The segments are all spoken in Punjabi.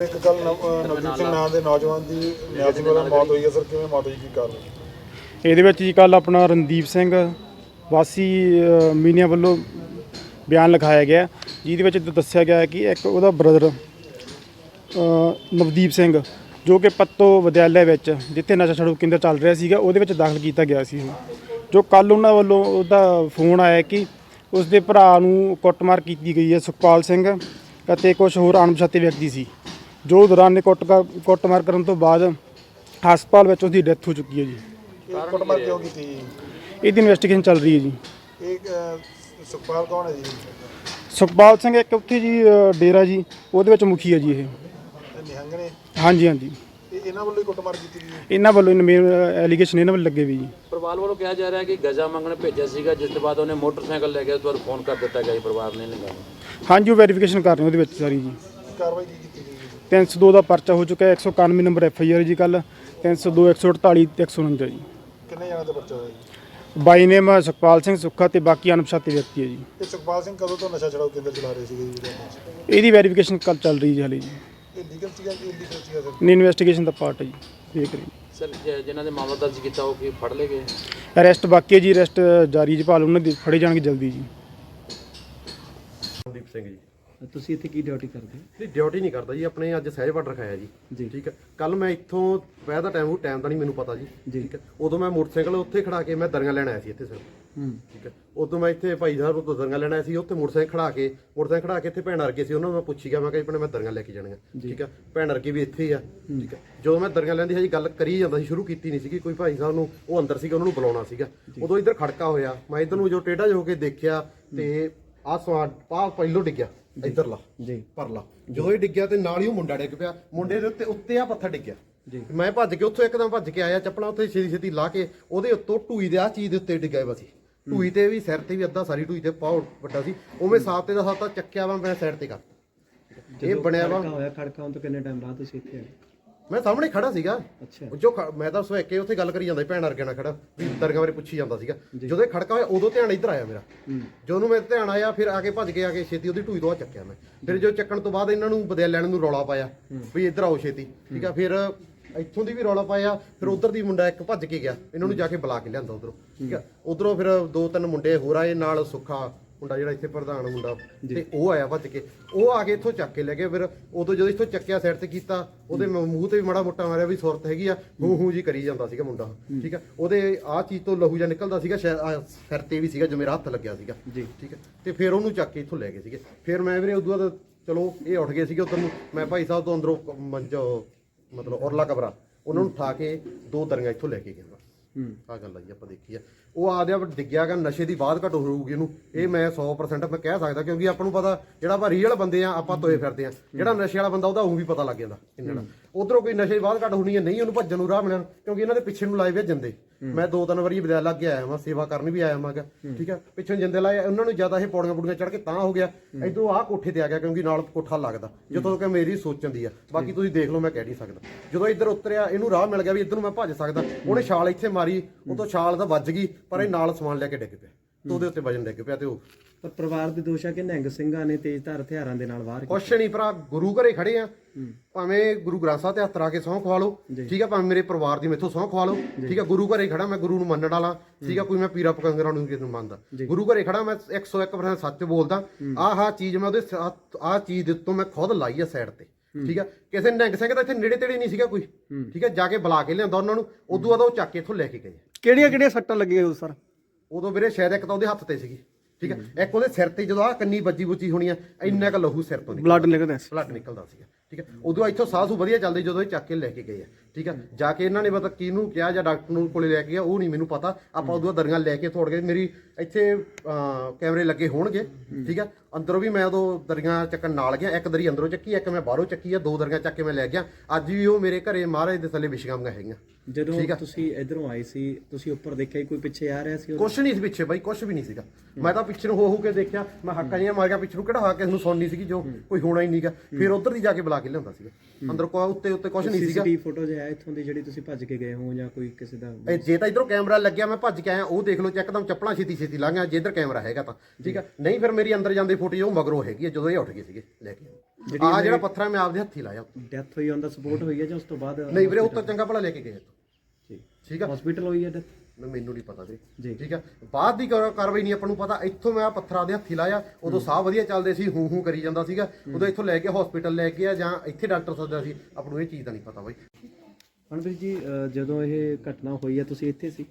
ਇੱਕ ਕੱਲ ਨਵਜੀਤ ਸਿੰਘ ਨਾਮ ਦੇ ਨੌਜਵਾਨ ਦੀ ਨਿਆਜ਼ੀ ਵਾਲਾ ਮੌਤ ਹੋਈ ਹੈ ਸਰ ਕਿਵੇਂ ਮੌਤ ਹੋਈ ਕੀ ਕਾਰਨ ਇਹਦੇ ਵਿੱਚ ਜੀ ਕੱਲ ਆਪਣਾ ਰਣਦੀਪ ਸਿੰਘ ਵਾਸੀ ਮੀਨੀਆਂ ਵੱਲੋਂ ਬਿਆਨ ਲਿਖਾਇਆ ਗਿਆ ਜਿਹਦੇ ਵਿੱਚ ਦੱਸਿਆ ਗਿਆ ਹੈ ਕਿ ਇੱਕ ਉਹਦਾ ਬ੍ਰਦਰ ਨਵਦੀਪ ਸਿੰਘ ਜੋ ਕਿ ਪੱਤੋ ਵਿਦਿਆਲਿਆ ਵਿੱਚ ਜਿੱਥੇ ਨਸ਼ਾ ਛਡਾਊ ਕੇਂਦਰ ਚੱਲ ਰਿਹਾ ਸੀਗਾ ਉਹਦੇ ਵਿੱਚ ਦਾਖਲ ਕੀਤਾ ਗਿਆ ਸੀ ਜੋ ਕੱਲ ਉਹਨਾਂ ਵੱਲੋਂ ਉਹਦਾ ਫੋਨ ਆਇਆ ਕਿ ਉਸ ਦੇ ਭਰਾ ਨੂੰ ਕੁੱਟਮਾਰ ਕੀਤੀ ਗਈ ਹੈ ਸੁਖਪਾਲ ਸਿੰਘ ਅਤੇ ਕੁਝ ਹੋਰ ਅਣਪਛਾਤੇ ਵਿਅਕਤੀ ਸੀ। ਜੋ ਦੌਰਾਨ ਕੁੱਟ ਕੁੱਟਮਾਰ ਕਰਨ ਤੋਂ ਬਾਅਦ ਹਸਪਤਾਲ ਵਿੱਚ ਉਸ ਦੀ ਡੈਥ ਹੋ ਚੁੱਕੀ ਹੈ ਜੀ। ਇਹ ਕੁੱਟਮਾਰ ਕਿਉਂ ਕੀਤੀ ਜੀ? ਇਹਦੀ ਇਨਵੈਸਟੀਗੇਸ਼ਨ ਚੱਲ ਰਹੀ ਹੈ ਜੀ। ਇਹ ਅਹ, ਸੁਖਪਾਲ ਕੌਣ ਹੈ ਜੀ? ਸੁਖਪਾਲ ਸਿੰਘ ਇੱਕ ਉੱਥੇ ਜੀ ਅ, ਡੇਰਾ ਜੀ ਉਹਦੇ ਵਿੱਚ ਮੁਖੀ ਹੈ ਜੀ ਇਹ। ਇਹ ਨਿਹੰਗ ਨੇ? ਹਾਂਜੀ ਹਾਂਜੀ। ਇਹ ਇਹਨਾਂ ਵੱਲੋਂ ਹੀ ਕੁੱਟਮਾਰ ਕੀਤੀ ਗਈ ਇਹਨਾਂ ਵੱਲੋਂ ਮੇਨ ਐਲੀਗੇਸ਼ਨ ਇਹਨਾਂ ਵੱਲ ਲੱਗੇ ਵੀ ਜੀ। ਪਰਿਵਾਰ ਵੱਲੋਂ ਕਿਹਾ ਜਾ ਰਿਹਾ ਕਿ ਗਜ਼ਾ ਮੰਗਣ ਭੇਜਿਆ ਸੀਗਾ ਜਿਸ ਤੋਂ ਬਾਅਦ ਉਹਨੇ ਮੋਟਰਸਾਈਕਲ ਲੈ ਕੇ ਤੁਹਾਨੂੰ ਫੋਨ ਕਰ ਦਿੱਤਾ ਗਿਆ ਜੀ ਪਰਿਵਾਰ ਨੇ ਲੰਗਾ ਹਾਂਜੀ ਉਹ ਵੈਰੀਫਿਕੇਸ਼ਨ ਕਰ ਰਹੇ ਉਹਦੇ ਵਿੱਚ ਸਾਰੀ ਜੀ। ਕਾਰਵਾਈ ਕੀ ਕੀਤੀ 302 ਦਾ ਪਰਚਾ ਹੋ ਚੁੱਕਾ ਹੈ 191 ਨੰਬਰ ਐਫ ਆਈ ਆਰ ਜੀ ਕੱਲ 302 148 ਤੇ 149 ਜੀ। ਕਿੰਨੇ ਜਣਾਂ ਦਾ ਪਰਚਾ ਹੋਇਆ ਜੀ? ਬਾਈ ਨੇਮ ਸੁਖਪਾਲ ਸਿੰਘ ਸੁੱਖਾ ਤੇ ਬਾਕੀ ਅਣਪਛਾਤੇ ਵਿਅਕਤੀ ਹੈ ਜੀ। ਇਹ ਸੁਖਪਾਲ ਸਿੰਘ ਕਦੋਂ ਤੋਂ ਨਸ਼ਾ ਛਡਾਊ ਕੇਂਦਰ ਚਲਾ ਰਹੇ ਸੀਗੇ ਜੀ? ਇਹਦੇ ਵਿੱਚ? ਇਹਦੀ ਵੈਰੀਫਿਕੇਸ਼ਨ ਕੱਲ ਚੱਲ ਰਹੀ ਜੀ ਹਾਲੇ ਜੀ। ਇਹ ਲੀਗਲ ਸੀਗਾ ਕਿ ਇਲੀਗਲ ਸੀਗਾ ਸਰ? ਨੇ ਇਨਵੈਸਟੀਗੇਸ਼ਨ ਦਾ ਪਾਰਟ ਹੈ ਜੀ ਦੇਖ ਰਹੇ ਸਰ ਜ- ਜਿਨ੍ਹਾਂ ਦੇ ਮਾਮਲਾ ਦਰਜ ਕੀਤਾ ਉਹ ਕੀ ਫੜ ਲਏ ਗਏ? ਅਰੈਸਟ ਬਾਕੀ ਹੈ ਜੀ ਅਰੈਸਟ ਜਾਰੀ ਜੀ ਭਾਲ ਉਹਨਾਂ ਦੀ ਫੜੇ ਜਾਣਗੇ ਜਲਦੀ ਜੀ। ਸੰਦੀਪ ਸਿੰਘ ਜੀ। ਤੁਸੀਂ ਇੱਥੇ ਕੀ ਡਿਊਟੀ ਕਰਦੇ ਹੋ? ਨਹੀਂ ਡਿਊਟੀ ਨਹੀਂ ਕਰਦਾ ਜੀ ਆਪਣੇ ਅੱਜ ਸਹਿਜ ਬਾਰਡਰ ਰਖਾਇਆ ਜੀ। ਜੀ। ਠੀਕ ਹੈ। ਕੱਲ ਮੈਂ ਇੱਥੋਂ ਪਹਿਲਾਂ ਦਾ ਟਾਈਮ ਉਹ ਟਾਈਮ ਦਾ ਨਹੀਂ ਮੈਨੂੰ ਪਤਾ ਜੀ। ਠੀਕ ਹੈ। ਉਦੋਂ ਮੈਂ ਮੋਟਰਸਾਈਕਲ ਉੱਥੇ ਖੜਾ ਕੇ ਮੈਂ ਦਰੀਆਂ ਲੈਣ ਆਇਆ ਸੀ ਇੱਥੇ ਸਰ ਹੂੰ। ਠੀਕ ਹੈ। ਉਦੋਂ ਮੈਂ ਇੱਥੇ ਭਾਈ ਸਾਹਿਬ ਤੋਂ ਦਰੀਆਂ ਲੈਣ ਆਇਆ ਸੀ ਉੱਥੇ ਮੋਟਰਸਾਈਕਲ ਖੜਾ ਕੇ ਮੋਟਰਸਾਈਕਲ ਖੜਾ ਕੇ ਇੱਥੇ ਭੈਣ ਅਰਗੇ ਸੀ ਉਹਨਾਂ ਨੂੰ ਮੈਂ ਪੁੱਛੀ ਗਿਆ ਮੈਂ ਕਿਹਾ ਜੀ ਮੈਂ ਦਰੀਆਂ ਲੈ ਕੇ ਜਾਣੀਆਂ। ਠੀਕ ਹੈ। ਭੈਣ ਅਰਗੇ ਵੀ ਇੱਥੇ ਹੀ ਆ। ਠੀਕ ਹੈ। ਜਦੋਂ ਮੈਂ ਦਰੀਆਂ ਲੈਂਦੀ ਸੀ ਗੱਲ ਕਰੀ ਜਾਂਦਾ ਸੀ ਸ਼ੁਰੂ ਕੀਤੀ ਨਹੀਂ ਸੀਗੀ ਕੋਈ ਭਾਈ ਸਾਹਿਬ ਨੂੰ ਉਹ ਅੰਦਰ ਸੀਗਾ ਉਹਨਾਂ ਨੂੰ ਬੁਲਾਉਣਾ ਸੀਗਾ। ਉਦੋਂ ਇੱਧਰ ਖੜਕਾ ਹੋਇਆ ਮੈਂ ਇੱਧਰ ਨੂੰ ਜੋ ਟੇਢਾ ਜੋ ਕੇ ਦੇਖਿਆ ਤੇ ਆਹ ਸਵਾਦ ਪਾ ਪਹਿਲੋਂ ਡਿੱਗਿਆ। ਇੱਧਰਲਾ ਜੀ। ਪਰਲਾ ਜਦੋਂ ਇਹ ਡਿੱਗਿਆ ਤੇ ਨਾਲ ਹੀ ਉਹ ਮੁੰਡਾ ਡਿੱਗ ਪਿਆ। ਮੁੰਡੇ ਦੇ ਉੱਤੇ ਉੱਤੇ ਆ ਪੱਥਰ ਡਿੱਗਿਆ। ਮੈਂ ਭੱਜ ਕੇ ਉੱਥੋਂ ਇੱਕਦਮ ਭੱਜ ਕੇ ਆਇਆ ਚੱਪਲਾਂ ਉੱਥੇ ਛੇਤੀ ਛੇਤੀ ਲਾ ਕੇ ਉਹਦੇ ਉੱਤੋਂ ਟੂਈ ਦੇ ਆ ਚੀਜ਼ ਦੇ ਉੱਤੇ ਡਿੱਗਿਆ ਵਾ ਸੀ। ਟੂਈ ਤੇ ਵੀ ਸਿਰ ਤੇ ਵੀ ਅੱਧਾ ਸਾਰੀ ਟੂਈ ਤੇ ਪਾਉ ਵੱਡਾ ਸੀ। ਉਵੇਂ ਸਾਫ਼ ਤੇ ਦਾ ਸਾਫ਼ ਤਾਂ ਚੱਕਿਆ ਵਾ ਮੈਂ ਸਾਈਡ ਤੇ ਕਰਤਾ ਇਹ ਬਣਿਆ ਵਾ। ਹੋਇਆ ਖੜਕਾ ਹੋਣ ਤੋਂ ਕਿੰਨੇ ਟਾਈਮ ਬਾਅਦ ਤੁਸੀਂ ਇੱਥੇ ਆਏ? ਮੈਂ ਸਾਹਮਣੇ ਖੜਾ ਸੀਗਾ। ਅੱਛਾ। ਉਹ ਜੋ ਖ- ਮੈਂ ਤਾਂ ਸਵੇਕੇ ਉੱਥੇ ਗੱਲ ਕਰੀ ਜਾਂਦਾ ਸੀ, ਭੈਣ ਅਰਗੇ ਨਾਲ ਖੜਾ। ਵੀ ਦਰਗਾਹ ਬਾਰੇ ਪੁੱਛੀ ਜਾਂਦਾ ਸੀਗਾ। ਜਦੋਂ ਇਹ ਖੜਕਾ ਹੋਇਆ ਉਦੋਂ ਧਿਆਨ ਇੱਧਰ ਆਇਆ ਮੇਰਾ। ਜਦੋਂ ਮੈਂ ਧਿਆਨ ਆਇਆ ਫਿਰ ਆ ਕੇ ਭੱਜ ਕੇ ਆ ਕੇ ਛੇਤੀ ਉਹਦੀ ਢੂਈ ਤੋਂ ਆ ਚੱਕਿਆ ਮੈਂ। ਫਿਰ ਜੋ। ਚੱਕਣ ਤੋਂ ਬਾਅਦ ਇਹਨਾਂ ਨੂੰ ਬਦਲ ਲੈਣ ਨੂੰ ਰੌਲਾ ਪਾਇਆ ਵੀ ਇੱਧਰ ਆਓ ਛੇਤੀ। ਠੀਕ ਆ ਫਿਰ ਇੱਥੋਂ ਦੀ ਵੀ ਰੌਲਾ ਪਾਇਆ ਫਿਰ ਉਧਰ ਦੀ ਮੁੰਡਾ ਇੱਕ ਭੱਜ ਕੇ ਗਿਆ। ਇਹਨਾਂ ਨੂੰ ਜਾ ਕੇ ਬੁਲਾ ਕੇ ਲਿਆਂਦਾ ਉਧਰੋਂ। ਠੀਕ ਆ ਉਧਰੋਂ ਫਿਰ ਦੋ ਤਿੰਨ ਮੁੰਡੇ ਹੋਰ ਆਏ ਨਾਲ ਸੁੱਖਾ ਮੁੰਡਾ ਜਿਹੜਾ ਇੱਥੇ ਪ੍ਰਧਾਨ ਮੁੰਡਾ ਤੇ ਉਹ ਆਇਆ ਭੱਜ ਕੇ। ਉਹ ਆ ਕੇ ਇੱਥੋਂ ਚੱਕ ਕੇ ਲੈ ਗਏ। ਫਿਰ ਉਦੋਂ ਜਦੋਂ ਇੱਥੋਂ ਚੱਕਿਆ ਸਾਈਡ ਤੇ ਕੀਤਾ ਉਹਦੇ ਮੂੰਹ ਤੇ ਵੀ ਮਾੜਾ ਮੋਟਾ ਮਾਰਿਆ ਵੀ ਸੁਰਤ ਹੈਗੀ ਆ ਹੂੰ ਹੂੰ ਜੀ ਕਰੀ ਜਾਂਦਾ ਸੀਗਾ ਮੁੰਡਾ। ਠੀਕ ਆ? ਉਹਦੇ ਆਹ ਚੀਜ਼ ਤੋਂ ਲਹੂ ਜਾਂ ਨਿਕਲਦਾ ਸੀਗਾ ਸਿਰ ਤੇ ਵੀ ਸੀਗਾ ਜਿਵੇਂ ਮੇਰਾ ਹੱਥ ਲੱਗਿਆ ਸੀਗਾ। ਜੀ। ਠੀਕ ਹੈ ਤੇ ਫਿਰ ਉਹਨੂੰ ਚੱਕ ਕੇ ਇੱਥੋਂ ਲੈ ਗਏ ਸੀਗੇ। ਫਿਰ ਮੈਂ ਵੀਰੇ ਉਦੋਂ ਬਾਅਦ ਚਲੋ ਇਹ ਉੱਠ ਗਏ ਸੀਗੇ ਉਧਰ ਨੂੰ। ਮੈਂ ਭਾਈ ਸਾਹਿਬ ਤੋਂ ਅੰਦਰੋਂ ਮੰਜ ਮਤਲਬ ਔਰਲਾ ਕਬਰਾ ਉਹਨਾਂ ਨੂੰ ਉਠਾ ਕੇ ਦੋ ਦਰੀਆਂ ਇੱਥੋਂ ਲੈ ਕੇ ਗਿਆ। ਆ ਗੱਲ ਆ ਜੀ ਆਪਾਂ ਦੇਖੀ ਆ। ਉਹ ਆਦਿਆ ਡਿੱਗਿਆਗਾ ਨਸ਼ੇ ਦੀ ਬਾਤ ਘਟ ਹੋਊਗੀ ਇਹਨੂੰ। ਇਹ ਮੈਂ 100% ਮੈਂ ਕਹਿ ਸਕਦਾ ਕਿਉਂਕਿ ਆਪਾਂ ਨੂੰ ਪਤਾ ਜਿਹੜਾ ਆਪਾਂ ਰੀਅਲ ਬੰਦੇ ਆ ਆਪਾਂ ਤੋਏ ਫਿਰਦੇ ਆ। ਜਿਹੜਾ ਨਸ਼ੇ ਵਾਲਾ ਬੰਦਾ ਉਹਦਾ ਉਹ ਵੀ ਪਤਾ ਲੱਗ ਜਾਂਦਾ ਇਹਨਾਂ ਦਾ। ਉਧਰੋਂ ਕੋਈ ਨਸ਼ੇ ਦੀ ਬਾਤ ਘਟ ਹੋਣੀ ਹੈ ਨਹੀਂ ਉਹਨੂੰ ਭੱਜਣ ਨੂੰ ਰਾਹ ਮਿਲਣ ਕਿਉਂਕਿ ਇਹਨਾਂ ਦੇ ਪਿੱਛੇ ਨੂੰ ਲਾਏ ਵੇ ਜਾਂਦੇ। ਮੈਂ ਦੋ ਤਿੰਨ ਵਾਰੀ ਵਿਦਿਆਲ ਲੱਗ ਕੇ ਆਇਆ ਮੈਂ ਸੇਵਾ ਕਰਨ ਵੀ ਆਇਆ ਮਾਗਾ ਠੀਕ ਆ? ਪਿੱਛੋਂ ਜਿੰਦੇ ਲਾਏ ਉਹਨਾਂ ਨੂੰ ਜ਼ਿਆਦਾ ਇਹ ਪੌੜੀਆਂ ਪੌੜੀਆਂ ਚੜ ਕੇ ਤਾਂ ਹੋ ਗਿਆ। ਇਧਰੋਂ ਆਹ ਕੋਠੇ ਤੇ ਆ ਗਿਆ ਕਿਉਂਕਿ ਨਾਲ ਕੋਠਾ ਲੱਗਦਾ। ਜਦੋਂ ਕਿ ਮੇਰੀ ਸੋਚਣ ਦੀ ਆ। ਬਾਕੀ ਤੁਸੀਂ ਦੇਖ ਲਓ ਮੈਂ ਕਹਿ ਨਹੀਂ ਸਕਦਾ। ਜਦੋਂ ਇੱਧਰ ਉਤਰਿਆ ਇਹਨੂੰ ਰਾਹ ਮਿਲ ਗਿਆ ਵੀ ਇੱਧਰ ਨੂੰ ਮੈਂ ਭੱਜ ਸਕਦਾ। ਉਹਨੇ ਛਾਲ ਇੱਥੇ ਮਾਰੀ ਉਹ ਤੋਂ ਛਾਲ ਤਾਂ ਵੱਜ ਗਈ। ਪਰ ਇਹ ਨਾਲ ਸਮਾਨ ਲੈ ਕੇ ਡਿੱਗ ਪਿਆ। ਤੇ ਉਹਦੇ ਉੱਤੇ ਵਜਨ ਡਿੱਗ ਪਿਆ ਤੇ ਉਹ ਪਰ ਪਰਿਵਾਰ ਦੇ ਦੋਸ਼ ਆ ਕਿ ਨਿਹੰਗ ਸਿੰਘਾਂ ਨੇ ਤੇਜ਼ਧਾਰ ਹਥਿਆਰਾਂ ਦੇ ਨਾਲ ਵਾਰ ਕੁਛ ਨਹੀਂ ਭਰਾ ਗੁਰੂ ਘਰੇ ਖੜੇ ਆ। ਭਾਵੇਂ ਗੁਰੂ ਗ੍ਰੰਥ ਸਾਹਿਬ ਤੇ ਹੱਥ ਰਾ ਕੇ ਸਹੁੰ ਖਵਾ ਲਓ ਠੀਕ ਆ ਭਾਵੇਂ ਮੇਰੇ ਪਰਿਵਾਰ ਦੀ ਮੇਥੋਂ ਸਹੁੰ ਖਵਾ ਲਓ ਠੀਕ ਆ ਗੁਰੂ ਘਰੇ ਖੜਾ ਮੈਂ ਗੁਰੂ ਨੂੰ ਮੰਨਣ ਵਾਲਾ ਠੀਕ ਆ ਕੋਈ ਮੈਂ ਪੀਰਾ ਪਕੰਗਰਾਂ ਨੂੰ ਕਿਸੇ ਨੂੰ ਮੰਨਦਾ। ਗੁਰੂ ਘਰੇ ਖੜਾ ਮੈਂ 101% ਸੱਚ ਬੋਲਦਾ ਆਹ ਆਹ ਚੀਜ਼ ਮੈਂ ਉਹਦੇ ਆਹ ਚੀਜ਼ ਦੇ ਉੱਤੋਂ ਮੈਂ ਖੁਦ ਲਾਈ ਆ ਸਾਈਡ ਤੇ। ਠੀਕ ਆ? ਕਿਸੇ ਨਿਹੰਗ ਸਿੰਘ ਦਾ ਇੱਥੇ ਨੇੜੇ ਤੇੜੇ ਨਹੀਂ ਸੀਗਾ ਕੋਈ। ਠੀਕ ਆ? ਜਾ ਕੇ ਬੁਲਾ ਕੇ ਲਿਆਂਦਾ ਉਹਨਾਂ ਨੂੰ। ਉਦੋਂ ਬਾਅਦ ਉਹ ਚੱਕ ਕੇ ਇੱਥੋਂ ਲੈ ਕੇ ਗਏ। ਕਿਹੜੀਆਂ ਕਿਹੜੀਆਂ ਸੱਟਾਂ ਲੱਗੀਆਂ ਹੋ ਸਰ? ਉਦੋਂ ਵੀਰੇ ਸ਼ਾਇਦ ਇੱਕ ਤਾਂ ਉਹਦੇ ਹੱਥ ਤੇ ਸੀਗੀ। ਠੀਕ ਹੈ। ਇੱਕ ਉਹਦੇ ਸਿਰ ਤੇ ਜਦੋਂ ਆ ਕੰਨੀ ਵੱਜੀ ਬੁੱਜੀ ਹੋਣੀ ਆ ਇੰਨਾ ਕੁ ਲਹੂ ਸਿਰ ਤੋਂ ਨਿਕਲਦਾ ਬਲੱਡ ਨਿਕਲਦਾ ਸੀ। ਬਲੱਡ ਨਿਕਲਦਾ ਸੀਗਾ। ਠੀਕ ਹੈ ਉਦੋਂ ਇੱਥੋਂ ਸਾਹ ਸੂ ਵਧੀਆ ਚੱਲਦੇ ਜਦੋਂ ਇਹ ਚੱਕ ਕੇ ਲੈ ਕੇ ਗਏ ਆ। ਠੀਕ ਹੈ? ਜਾ ਕੇ ਇਹਨਾਂ ਨੇ ਪਤਾ ਕਿਹਨੂੰ ਕਿਹਾ ਜਾਂ ਡਾਕਟਰ ਨੂੰ ਕੋਲੇ ਲੈ ਕੇ ਗਿਆ ਉਹ ਨਹੀਂ ਮੈਨੂੰ ਪਤਾ। ਆਪਾਂ ਉਦੋਂ ਦਰੀਆਂ ਲੈ ਕੇ ਥੋੜ ਗਏ। ਮੇਰੀ ਇੱਥੇ ਕੈਮਰੇ ਲੱਗੇ ਹੋਣਗੇ ਠੀਕ ਹੈ? ਅੰਦਰੋਂ ਵੀ ਮੈਂ ਉਦੋਂ ਦਰੀਆਂ ਚੱਕਣ ਨਾਲ ਗਿਆ। ਇੱਕ ਦਰੀ ਅੰਦਰੋਂ ਚੱਕੀ ਇੱਕ ਮੈਂ ਬਾਹਰੋਂ ਚੱਕੀ ਆ। ਦੋ ਦਰੀਆਂ ਚੱਕ ਕੇ ਮੈਂ ਲੈ ਗਿਆ। ਅੱਜ ਵੀ ਉਹ ਮੇਰੇ ਘਰੇ ਮਹਾਰਾਜ ਦੇ ਥੱਲੇ ਵਿਸ਼ਗਾਮੀਆਂ ਹੈਗੀਆਂ। ਜਦੋਂ ਤੁਸੀਂ ਇਧਰੋਂ ਆਏ ਸੀ ਤੁਸੀਂ ਉੱਪਰ ਦੇਖਿਆ ਕੋਈ ਪਿੱਛੇ ਆ ਰਿਹਾ ਸੀ? ਕੁਛ ਨਹੀਂ ਸੀ ਪਿੱਛੇ ਬਾਈ ਕੁਛ ਵੀ ਨਹੀਂ ਸੀਗਾ। ਮੈਂ ਤਾਂ ਪਿੱਛੇ ਨੂੰ ਹੋ ਹੋ ਕੇ ਦੇਖਿਆ। ਮੈਂ ਹੱਕਾਂ ਜਿਹੀਆਂ ਮਾਰ ਗਿਆ ਪਿੱਛੇ ਨੂੰ ਕਿਹੜਾ ਹਾਂ ਕਿਸ ਨੂੰ ਸੁਣਨੀ ਸੀਗੀ ਜੋ ਕੋਈ ਹੋਣਾ ਹੀ ਨਹੀਂਗਾ ਫਿਰ ਉਧਰ ਦੀ ਜਾ ਕੇ ਬੁਲਾ ਕੇ ਲਿਆਉਂਦਾ ਸੀਗਾ। ਅੰਦਰ ਕੋ ਉੱਤੇ ਉੱਤੇ ਕੁਛ ਨਹੀਂ ਸੀਗਾ। ਸੀਸੀਟੀਵੀ ਫੋਟੋ ਇੱਥੋਂ ਦੀ ਜਿਹੜੀ ਤੁਸੀਂ ਭੱਜ ਕੇ ਗਏ ਹੋ ਜਾਂ ਕੋਈ ਕਿਸੇ ਦਾ ਇਹ ਜੇ ਤਾਂ ਇਧਰੋਂ ਕੈਮਰਾ ਲੱਗਿਆ ਮੈਂ ਭੱਜ ਕੇ ਆਇਆ ਉਹ ਦੇਖ ਲਓ ਇੱਕਦਮ ਚੱਪਲਾਂ ਛੇਤੀ ਛੇਤੀ ਲੰਘ ਗਿਆ ਜੇ ਇੱਧਰ ਕੈਮਰਾ ਹੈਗਾ ਤਾਂ। ਠੀਕ ਆ? ਨਹੀਂ ਫਿਰ ਮੇਰੀ ਅੰਦਰ ਜਾਂਦੇ ਫੋਟੋ ਉਹ ਮਗਰੋਂ ਹੈਗੀ ਆ ਜਦੋਂ ਇਹ ਉੱਠ ਗਏ ਸੀਗੇ ਲੈ ਕੇ ਆ ਜਿਹੜਾ ਪੱਥਰ ਮੈਂ ਆਪਦੇ ਹੱਥੀ ਲਾਇਆ। ਡੈਥ ਹੋਈ the spot ਹੋਈ ਹੈ ਜਾਂ ਉਸ ਤੋਂ ਬਾਅਦ ਨਹੀਂ ਵੀਰੇ ਉੱਤੋਂ ਚੰਗਾ ਭਲਾ ਲੈ ਕੇ ਗਏ। ਠੀਕ। ਠੀਕ ਆ? ਹਸਪੀਟਲ ਹੋਈ ਹੈ ਡੈਥ ਮੈਨੂੰ ਨਹੀਂ ਪਤਾ ਜੀ। ਵੀਰੇ ਠੀਕ ਆ? ਬਾਅਦ ਦੀ ਕਾਰ- ਕਾਰਵਾਈ ਨਹੀਂ ਆਪਾਂ ਨੂੰ ਪਤਾ ਇੱਥੋਂ ਮੈਂ ਪੱਥਰਾਂ ਦੇ ਹੱਥੀ ਲਾਇਆ ਉਦੋਂ ਸਾਹ ਵਧੀਆ ਚੱਲਦੇ ਸੀ ਹੂੰ ਹੂੰ ਕਰੀ ਜਾਂਦਾ ਸੀਗਾ ਉਦੋਂ ਇੱਥੋਂ ਲੈ ਕੇ ਹਸਪੀਟਲ ਲੈ ਕੇ ਆ ਜਾਂ ਇੱਥੇ ਡਾਕਟਰ ਸੱਦਿਆ ਸੀ ਆਪਾਂ ਨੂੰ ਇਹ ਚੀਜ਼ ਦਾ ਨਹੀਂ ਪਤਾ ਬਾਈ। ਮਨਪ੍ਰੀਤ ਜੀ ਜਦੋਂ ਇਹ ਘਟਨਾ ਹੋਈ ਹੈ ਤੁਸੀਂ ਇੱਥੇ ਸੀ?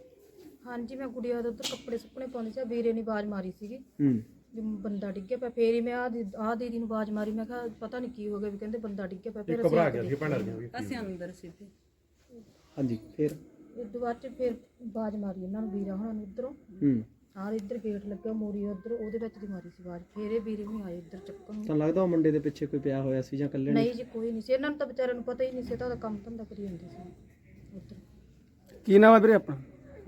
ਹਾਂਜੀ ਮੈਂ ਗੁੜੀਆ ਦੇ ਉੱਧਰ ਕੱਪੜੇ ਸੁੱਕਣੇ ਪਾਉਂਦੀ ਸੀ ਵੀਰੇ ਨੇ ਆਵਾਜ਼ ਮਾਰੀ ਸੀਗੀ। ਹੂੰ। ਵੀ ਬੰਦਾ ਡਿੱਗਿਆ ਪਿਆ ਫੇਰ ਹੀ ਮੈਂ ਆ ਆ ਦੀਦੀ ਨੂੰ ਆਵਾਜ਼ ਮਾਰੀ ਮੈਂ ਕਿਹਾ ਪਤਾ ਨਹੀਂ ਕੀ ਹੋ ਗਿਆ ਵੀ ਕਹਿੰਦੇ ਬੰਦਾ ਡਿੱਗਿਆ ਪਿਆ ਫਿਰ ਅਸੀਂ ਆ ਕੇ ਦੇਖਿਆ। ਅਸੀਂ ਅੰਦਰ ਸੀ ਤੇ ਹਾਂਜੀ ਫਿਰ? ਇਸ ਤੋਂ ਬਾਅਦ ਚ ਫਿਰ ਆਵਾਜ਼ ਮਾਰੀ ਇਹਨਾਂ ਨੂੰ ਵੀਰਾ ਹੁਣਾਂ ਨੂੰ ਉੱਧਰੋਂ। ਹੂੰ। ਆਹ ਇੱਧਰ ਗੇਟ ਲੱਗਾ ਮੋਰੀ ਉੱਧਰ ਉਹਦੇ ਵਿੱਚ ਦੀ ਮਾਰੀ ਸੀ ਆਵਾਜ਼। ਫੇਰ ਇਹ ਵੀਰੇ ਵੀ ਆਏ ਇੱਧਰ ਚੱਕਣ। ਨੂੰ ਤਾਂ ਲੱਗਦਾ ਉਹ ਮੁੰਡੇ ਦੇ ਪਿੱਛੇ ਕੋਈ ਪਿਆ ਹੋਇਆ ਸੀ ਜਾਂ ਇਕੱਲੇ ਨਹੀਂ ਜੀ ਕੋਈ ਨਹੀਂ ਸੀ। ਇਹਨਾਂ ਨੂੰ ਤਾਂ ਵਿਚਾਰਿਆਂ ਨੂੰ ਪਤਾ ਹੀ ਨਹੀਂ ਸੀ ਇਹ ਤਾਂ ਉਹਦਾ ਕੰਮ ਧੰਦਾ ਕਰੀ ਜਾਂਦੇ ਸੀ। ਉੱਧਰ। ਕੀ ਨਾਮ ਹੈ ਵੀਰੇ ਆਪਣਾ?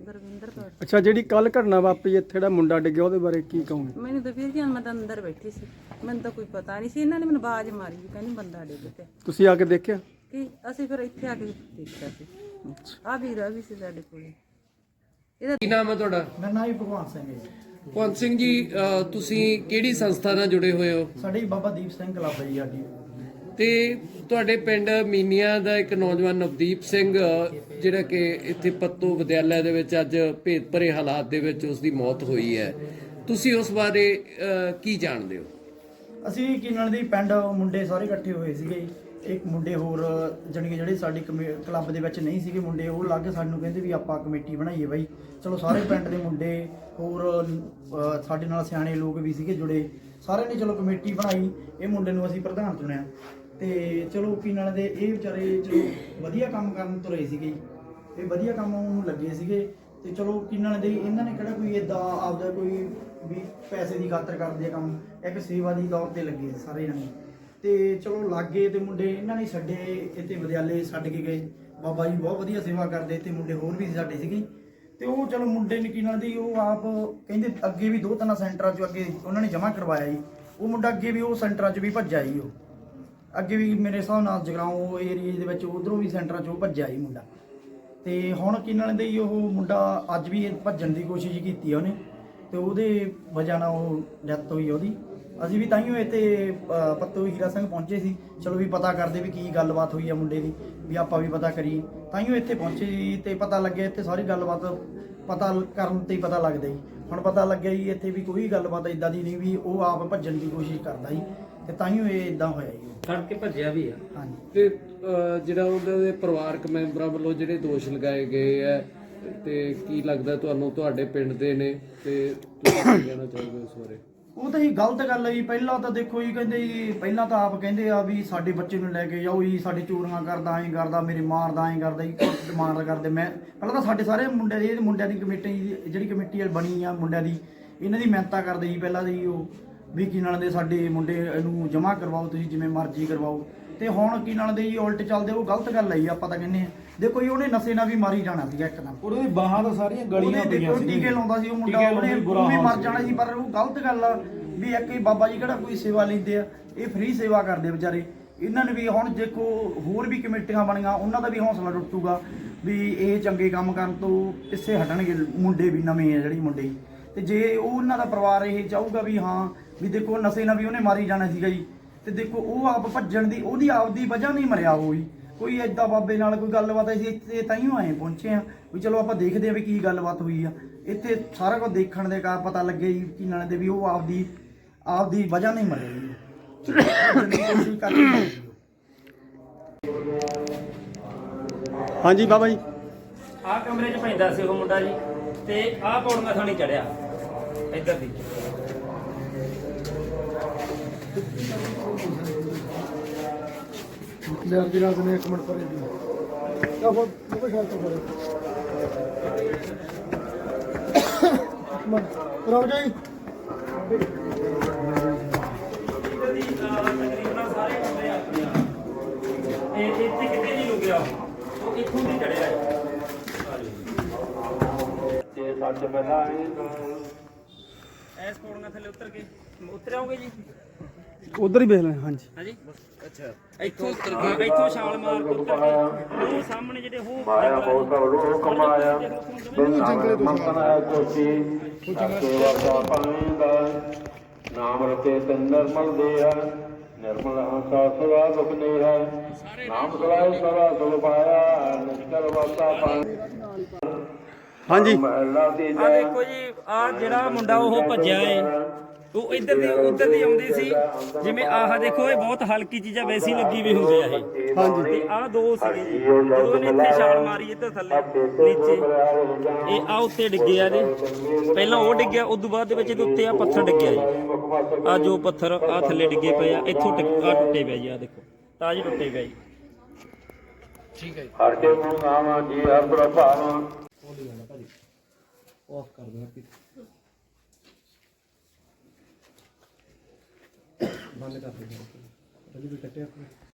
ਗੁਰਵਿੰਦਰ ਕੌਰ। ਅੱਛਾ ਜਿਹੜੀ ਕੱਲ ਘਟਨਾ ਵਾਪਰੀ ਇੱਥੇ ਜਿਹੜਾ ਮੁੰਡਾ ਡਿੱਗਿਆ ਉਹਦੇ ਬਾਰੇ ਕੀ ਕਹੋਗੇ? ਮੈਨੂੰ ਤਾਂ ਵੀਰ ਜੀ ਮੈਂ ਤਾਂ ਅੰਦਰ ਬੈਠੀ ਸੀ। ਮੈਨੂੰ ਤਾਂ ਕੋਈ ਪਤਾ ਨਹੀਂ ਸੀ। ਇਹਨਾਂ ਨੇ ਮੈਨੂੰ ਆਵਾਜ਼ ਮਾਰੀ ਵੀ ਕਹਿੰਦੀ ਬੰਦਾ ਡਿੱਗ ਪਿਆ। ਤੁਸੀਂ ਆ ਕੇ ਦੇਖਿਆ? ਕਿ ਅਸੀਂ ਫਿਰ ਇੱਥੇ ਆ ਕੇ ਦੇਖਿਆ ਸੀ। ਆ ਵੀਰਾ ਵੀ ਸੀ ਸਾਡੇ ਕੋਲੇ। ਇਹਦਾ ਕੀ ਨਾਮ ਹੈ ਤੁਹਾਡਾ? ਮੇਰਾ ਨਾਮ ਹੀ ਭਗਵਾਨ ਸਿੰਘ ਹੈ ਜੀ। ਭਗਵੰਤ ਸਿੰਘ ਜੀ ਅਹ ਤੁਸੀਂ ਕਿਹੜੀ ਸੰਸਥਾ ਨਾਲ ਜੁੜੇ ਹੋਏ ਹੋ? ਸਾਡੀ ਬਾਬਾ ਦੀਪ ਸਿੰਘ ਕਲੱਬ ਹੈ ਜੀ ਸਾਡੀ। ਤੇ ਤੁਹਾਡੇ ਪਿੰਡ ਮੀਨੀਆਂ ਦਾ ਇੱਕ ਨੌਜਵਾਨ ਨਵਦੀਪ ਸਿੰਘ ਅਹ, ਜਿਹੜਾ ਕਿ ਇੱਥੇ ਪੱਤੋ ਵਿਦਿਆਲਿਆ ਦੇ ਵਿੱਚ ਅੱਜ ਭੇਦ ਭਰੇ ਹਾਲਾਤ ਦੇ ਵਿੱਚ ਉਸ ਦੀ ਮੌਤ ਹੋਈ ਹੈ। ਤੁਸੀਂ ਉਸ ਬਾਰੇ ਅਹ, ਕੀ ਜਾਣਦੇ ਹੋ? ਅਸੀਂ ਕੀ ਨਾਲ ਦੀ ਪਿੰਡ ਮੁੰਡੇ ਸਾਰੇ ਇਕੱਠੇ ਹੋਏ ਸੀਗੇ ਜੀ। ਇੱਕ ਮੁੰਡੇ ਹੋਰ ਜਾਣੀ ਕਿ ਜਿਹੜੇ ਸਾਡੀ ਕਮੇ- ਕਲੱਬ ਦੇ ਵਿੱਚ ਨਹੀਂ ਸੀਗੇ ਮੁੰਡੇ ਉਹ ਲੱਗ ਸਾਨੂੰ ਕਹਿੰਦੇ ਵੀ ਆਪਾਂ ਕਮੇਟੀ ਬਣਾਈਏ ਬਾਈ। ਚਲੋ ਸਾਰੇ ਪਿੰਡ ਦੇ ਮੁੰਡੇ ਹੋਰ ਅਹ, ਸਾਡੇ ਨਾਲ ਸਿਆਣੇ ਲੋਕ ਵੀ ਸੀਗੇ ਜੁੜੇ। ਸਾਰਿਆਂ ਨੇ ਚਲੋ ਕਮੇਟੀ ਬਣਾਈ ਇਹ ਮੁੰਡੇ ਨੂੰ ਅਸੀਂ ਪ੍ਰਧਾਨ ਚੁਣਿਆ। ਤੇ ਚਲੋ ਕੀ ਨਾਲ ਦੇ ਇਹ ਵਿਚਾਰੇ ਚਲੋ ਵਧੀਆ ਕੰਮ ਕਰਨ ਤੁਰੇ ਸੀਗੇ। ਜੀ। ਇਹ ਵਧੀਆ ਕੰਮ ਨੂੰ ਲੱਗੇ ਸੀਗੇ। ਤੇ ਚਲੋ ਕਿੰਨਾਂ ਦੇ ਇਹਨਾਂ ਨੇ ਕਿਹੜਾ ਕੋਈ ਇਦਾਂ ਆਪਦਾ ਕੋਈ ਵੀ ਪੈਸੇ ਦੀ ਖਾਤਰ ਕਰਦੇ ਆ ਕੰਮ ਇੱਕ ਸੇਵਾ ਦੀ ਤੌਰ ਤੇ ਲੱਗੇ ਸਾਰੇ ਜਣੇ। ਤੇ ਚਲੋ ਲਾਗੇ ਤੇ ਮੁੰਡੇ ਇਹਨਾਂ ਨੇ ਛੱਡੇ, ਇੱਥੇ ਵਿਦਿਆਲੇ ਛੱਡ ਕੇ ਗਏ। ਬਾਬਾ ਜੀ ਬਹੁਤ ਵਧੀਆ ਸੇਵਾ ਕਰਦੇ ਤੇ ਮੁੰਡੇ ਹੋਰ ਵੀ ਸਾਡੇ ਸੀਗੇ। ਤੇ ਉਹ ਚਲੋ ਮੁੰਡੇ ਨੇ ਕੀ ਨਾਲ ਦੀ, ਉਹ ਆਪ ਕਹਿੰਦੇ ਅੱਗੇ ਵੀ ਦੋ ਤਿੰਨ ਸੈਂਟਰਾਂ 'ਚ ਅੱਗੇ ਉਹਨਾਂ ਨੇ ਜਮ੍ਹਾਂ ਕਰਵਾਇਆ ਜੀ। ਉਹ ਮੁੰਡਾ ਅੱਗੇ ਵੀ ਉਹ ਸੈਂਟਰਾਂ 'ਚ ਵੀ ਭੱਜਿਆ ਜੀ ਉਹ। ਅੱਗੇ ਵੀ ਮੇਰੇ ਹਿਸਾਬ ਨਾਲ ਜਗਰਾਉਂ ਏਰੀਏ ਦੇ ਵਿੱਚ ਉਧਰੋਂ ਵੀ ਸੈਂਟਰਾਂ 'ਚ ਉਹ ਭੱਜਿਆ ਜੀ ਮੁੰਡਾ। ਤੇ ਹੁਣ ਕੀ ਦੇ ਉਹ ਮੁੰਡਾ ਅੱਜ ਵੀ ਭੱਜਣ ਦੀ ਕੋਸ਼ਿਸ਼ ਕੀਤੀ ਉਹਨੇ। ਤੇ ਉਹਦੇ ਵਜ੍ਹਾ ਨਾਲ ਉਹ ਡੈਥ ਹੋਈ ਉਹਦੀ। ਅਸੀਂ ਵੀ ਤਾਈਓ ਇੱਥੇ ਅ, ਪੱਤੋ ਹੀਰਾ ਸਿੰਘ ਪਹੁੰਚੇ ਸੀ। ਚਲੋ ਵੀ ਪਤਾ ਕਰਦੇ ਵੀ ਕੀ ਗੱਲਬਾਤ ਹੋਈ ਆ ਮੁੰਡੇ ਦੀ ਵੀ ਆਪਾਂ ਵੀ ਪਤਾ ਕਰੀਏ। ਤਾਈਓ ਇੱਥੇ ਪਹੁੰਚੇ ਜੀ ਤੇ ਪਤਾ ਲੱਗਿਆ ਇੱਥੇ ਸਾਰੀ ਗੱਲਬਾਤ ਪਤਾ ਕਰਨ ਤੇ ਹੀ ਪਤਾ ਲੱਗਦਾ ਜੀ। ਹੁਣ ਪਤਾ ਲੱਗਿਆ ਜੀ ਇੱਥੇ ਵੀ ਕੋਈ ਗੱਲਬਾਤ ਇਦਾਂ ਦੀ ਨਹੀਂ ਵੀ ਉਹ ਆਪ ਭੱਜਣ ਦੀ ਕੋਸ਼ਿਸ਼ ਕਰਦਾ ਜੀ। ਤੇ ਤਾਈਓ ਇਹ ਇਦਾਂ ਹੋਇਆ ਜੀ। ਫੜ ਕੇ ਭੱਜਿਆ ਵੀ ਆ। ਹਾਂਜੀ। ਤੇ ਅਹ, ਜਿਹੜਾ ਉਹਨਾਂ ਦੇ ਪਰਿਵਾਰਕ ਮੈਂਬਰਾਂ ਵੱਲੋਂ ਜਿਹੜੇ ਦੋਸ਼ ਲਗਾਏ ਗਏ ਆ ਤੇ ਕੀ ਲੱਗਦਾ ਤੁਹਾਨੂੰ ਤੁਹਾਡੇ ਪਿੰਡ ਦੇ ਨੇ? ਤੇ ਤੁਸੀਂ ਕੀ ਕਹਿਣਾ ਚਾਹੋਗੇ ਉਸ ਬਾਰੇ? ਉਹ ਤਾਂ ਹੀ ਗਲਤ ਗੱਲ ਹੈ ਜੀ। ਪਹਿਲਾਂ ਤਾਂ ਦੇਖੋ ਜੀ, ਕਹਿੰਦੇ ਜੀ, ਪਹਿਲਾਂ ਤਾਂ ਆਪ ਕਹਿੰਦੇ ਆ ਵੀ ਸਾਡੇ ਬੱਚੇ ਨੂੰ ਲੈ ਕੇ ਜਾਓ ਜੀ, ਸਾਡੇ ਚੋਰੀਆਂ ਕਰਦਾ, ਐਂ ਕਰਦਾ, ਮੇਰੇ ਮਾਰਦਾ ਐਂ ਕਰਦਾ ਜੀ ਡਿਮਾਂਡ ਕਰਦੇ। ਮੈਂ ਪਹਿਲਾਂ ਤਾਂ ਸਾਡੇ ਸਾਰੇ ਮੁੰਡੇ ਦੀ, ਮੁੰਡਿਆਂ ਦੀ ਕਮੇਟੀ ਜਿਹੜੀ ਕਮੇਟੀ ਬਣੀ ਆ ਮੁੰਡਿਆਂ ਦੀ, ਇਹਨਾਂ ਦੀ ਮਿਹਨਤਾਂ ਕਰਦੇ ਜੀ ਪਹਿਲਾਂ ਦੀ ਉਹ। ਵੀ ਕੀ ਨਾਲ ਦੇ ਸਾਡੇ ਮੁੰਡੇ ਨੂੰ ਜਮ੍ਹਾਂ ਕਰਵਾਓ, ਤੁਸੀਂ ਜਿਵੇਂ ਮਰਜ਼ੀ ਕਰਵਾਓ। ਤੇ ਹੁਣ ਕੀ ਨਾਲ ਦੇ ਜੀ ਉਲਟ ਚੱਲਦੇ ਉਹ ਗਲਤ ਗੱਲ ਹੈ ਜੀ ਆਪਾਂ ਤਾਂ ਕਹਿੰਦੇ ਆ ਦੇਖੋ ਜੀ ਉਹਨੇ ਨਸ਼ੇ ਨਾਲ ਵੀ ਮਾਰੀ ਜਾਣਾ ਸੀਗਾ ਇੱਕਦਮ ਉਹਦੇ ਬਾਹਾਂ ਤਾਂ ਸਾਰੀਆਂ ਗਲੀਆਂ ਉਹਦੇ ਦੇਖੋ ਟੀਕੇ ਲਾਉਂਦਾ ਸੀ ਉਹ ਮੁੰਡਾ ਉਹਨੇ ਉਹ ਵੀ ਮਰ ਜਾਣਾ ਸੀ ਪਰ ਉਹ ਗਲਤ ਗੱਲ ਆ ਵੀ ਇੱਕ ਹੀ ਬਾਬਾ ਜੀ ਕਿਹੜਾ ਕੋਈ ਸੇਵਾ ਲੈਂਦੇ ਆ ਇਹ ਫ੍ਰੀ ਸੇਵਾ ਕਰਦੇ ਵਿਚਾਰੇ। ਇਹਨਾਂ ਨੇ ਵੀ ਹੁਣ ਦੇਖੋ ਹੋਰ ਵੀ ਕਮੇਟੀਆਂ ਬਣੀਆਂ ਉਹਨਾਂ ਦਾ ਵੀ ਹੌਸਲਾ ਟੁੱਟੂਗਾ ਵੀ ਇਹ ਚੰਗੇ ਕੰਮ ਕਰਨ ਤੋਂ ਪਿੱਛੇ ਹਟਣਗੇ ਮੁੰਡੇ ਵੀ ਨਵੇਂ ਆ ਜਿਹੜੀ ਮੁੰਡੇ। ਤੇ ਜੇ ਉਹ ਉਹਨਾਂ ਦਾ ਪਰਿਵਾਰ ਇਹ ਚਾਹੂਗਾ ਵੀ ਹਾਂ ਵੀ ਦੇਖੋ ਨਸ਼ੇ ਨਾਲ ਵੀ ਉਹਨੇ ਮਾਰੀ ਜਾਣਾ ਸੀਗਾ ਜੀ। ਤੇ ਦੇਖੋ ਉਹ ਆਪ ਭੱਜਣ ਦੀ ਉਹਦੀ ਆਪਦੀ ਵਜ੍ਹਾ ਨਹੀਂ ਮਰਿਆ ਹੋਈ ਕੋਈ ਐਦਾਂ ਬਾਬੇ ਨਾਲ ਕੋਈ ਗੱਲਬਾਤ ਅਸੀਂ ਇੱਥੇ ਤਾਈਓ ਆਏ ਪਹੁੰਚੇ ਆ ਵੀ ਚਲੋ ਆਪਾਂ ਦੇਖਦੇ ਆ ਵੀ ਕੀ ਗੱਲਬਾਤ ਹੋਈ ਆ। ਇੱਥੇ ਸਾਰਾ ਕੁਝ ਦੇਖਣ ਦੇ ਕਾਰ ਪਤਾ ਲੱਗੇ ਜੀ ਕਿ ਨਾਲੇ ਦੇ ਵੀ ਉਹ ਆਪਦੀ ਆਪਦੀ ਵਜ੍ਹਾ ਨਹੀਂ ਮਰਿਆ ਜੀ। ਹਾਂਜੀ ਬਾਬਾ ਜੀ। ਆਹ ਕਮਰੇ 'ਚ ਪੈਂਦਾ ਸੀ ਉਹ ਮੁੰਡਾ ਜੀ ਤੇ ਆਹ ਪੌੜੀਆਂ ਥਾਣੀ ਚੜਿਆ ਇੱਧਰ ਦੀ। ਯਾਰ ਜੀ ਰਾਤ ਨੇ 1 ਮਿੰਟ ਪਰੇ ਦੀ ਤਾਂ ਉਹ ਉਹ ਖਿਆਲ ਤੋਂ ਪਰੇ ਕਮਰੇ ਆਪਣੇ ਆ ਇਹ ਇੱਥੇ ਕਿਤੇ ਨਹੀਂ ਲੁਕਿਆ? ਉਹ। ਇੱਥੋਂ ਦੀ ਚੜਿਆ ਹੈ। ਤੇ ਸੱਚ ਬਲਾਏ ਐਸ ਪੌੜੀਆਂ ਥੱਲੇ ਉਤਰ ਕੇ? ਉਤਰਿਆਓਗੇ ਜੀ? ਉਧਰ ਹੀ ਵੇਖ ਲੈ ਹਾਂਜੀ। ਹਾਂਜੀ। ਅੱਛਾ। ਇੱਥੋਂ ਉਤਰ ਕੇ ਇੱਥੋਂ ਛਾਲ ਮਾਰ ਕੇ ਉਤਰ ਕੇ। ਉਹ ਸਾਹਮਣੇ ਜਿਹੜੇ ਉਹ ਮਾਇਆ ਬਹੁਤ ਲੋਕ ਕਮਾਇਆ ਮੰਤਨਾ ਕੋਚੀ ਸੇਵਾ ਦਾ ਪਾਵੇਂਗਾ ਨਾਮ ਰਤੇ ਤੇ ਨਰਮਲ ਦੇਆ ਨਿਰਮਲ ਹੰਸਾ ਸਦਾ ਸੁਖ ਨੇਰਾ ਨਾਮ ਸਲਾਈ ਸਦਾ ਸੁਖ ਪਾਇਆ। ਨਿਸ਼ਕਰ ਵਾਸਾ ਪਾਣੀ ਹਾਂਜੀ। ਮਹਲਾ ਦੀ ਆ ਦੇਖੋ ਜੀ ਆ ਜਿਹੜਾ ਮੁੰਡਾ ਉਹ ਭੱਜਿਆ ਏ। ਉਹ ਇੱਧਰ ਦੀ ਉੱਧਰ ਦੀ ਆਉਂਦੀ ਸੀ। ਜਿਵੇਂ ਆਹ ਦੇਖੋ ਇਹ ਬਹੁਤ ਹਲਕੀ ਚੀਜ਼ਾਂ ਵੈਸੀ ਲੱਗੀ ਵੀ ਹੁੰਦੇ ਆ ਇਹ। ਹਾਂਜੀ। ਤੇ ਆ ਦੋ ਸੀਗੇ ਜੀ। ਜਦੋਂ ਇਹਨੇ ਇੱਥੇ ਛਾਲ ਮਾਰੀ ਇੱਧਰ ਥੱਲੇ ਨੀਚੇ। ਇਹ ਆ ਉੱਤੇ ਡਿੱਗੇ ਆ ਨੇ ਪਹਿਲਾਂ ਉਹ ਡਿੱਗਿਆ ਉਸ ਤੋਂ ਬਾਅਦ ਦੇ ਵਿੱਚ ਇਹਦੇ ਉੱਤੇ ਆ ਪੱਥਰ ਡਿੱਗਿਆ ਜੀ। ਆ ਜੋ ਪੱਥਰ ਆ ਥੱਲੇ ਡਿੱਗੇ ਪਏ ਆ ਇੱਥੋਂ ਟਿਕ- ਆਹ ਟੁੱਟੇ ਪਿਆ ਜੀ ਆ ਦੇਖੋ। ਤਾਂ ਜੀ ਟੁੱਟੇ ਪਿਆ ਜੀ। ਹਰ ਕੇ ਨਾਮ ਜੀ ਹਰ ਪ੍ਰਭਾਵ ਆਫ ਕਰ ਦੋ ਬੰਦ ਕਰ ਦਿਓ ਰਜੀ ਵੀ ਕੱਟਿਆ